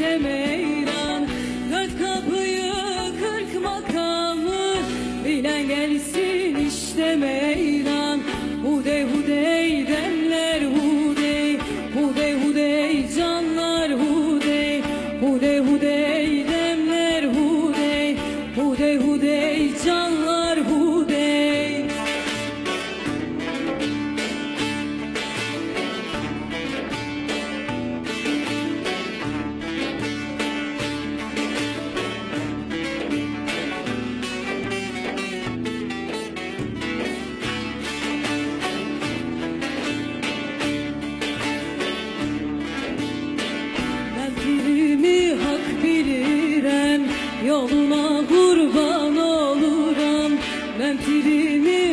işte meydan Dört kapıyı kırk makamı. Bilen gelsin işte meydan. Hudey hudey demler hudey Hudey hudey canlar hudey Hudey hudey Yoluna kurban oluram Ben pirimi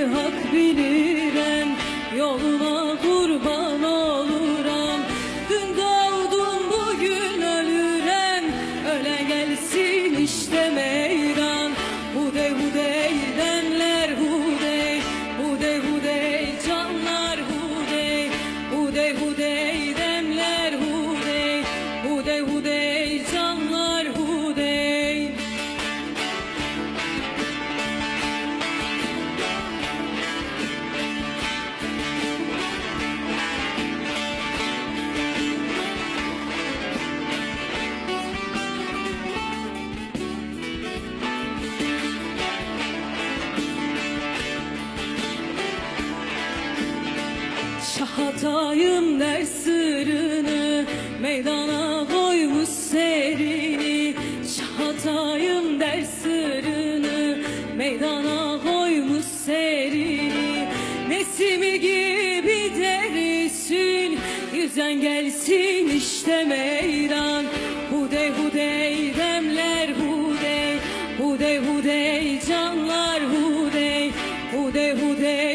Şahatayım der sırrını Meydana koymuş serini. Şahatayım der sırrını Meydana koymuş serini. Nesimi gibi derisin Yüzen gelsin işte meydan. Hudey hudey demler hudey Hudey hudey canlar hudey Hudey hudey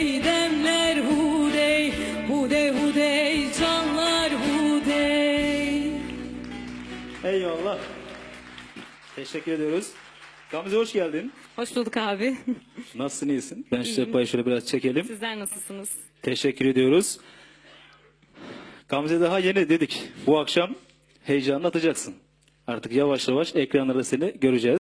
Eyvallah. Teşekkür ediyoruz. Gamze hoş geldin. Hoş bulduk abi. Nasılsın iyisin? Ben şu sehpayı şöyle biraz çekelim. Sizler nasılsınız? Teşekkür ediyoruz. Gamze daha yeni dedik. Bu akşam heyecanını atacaksın. Artık yavaş yavaş ekranlarda seni göreceğiz.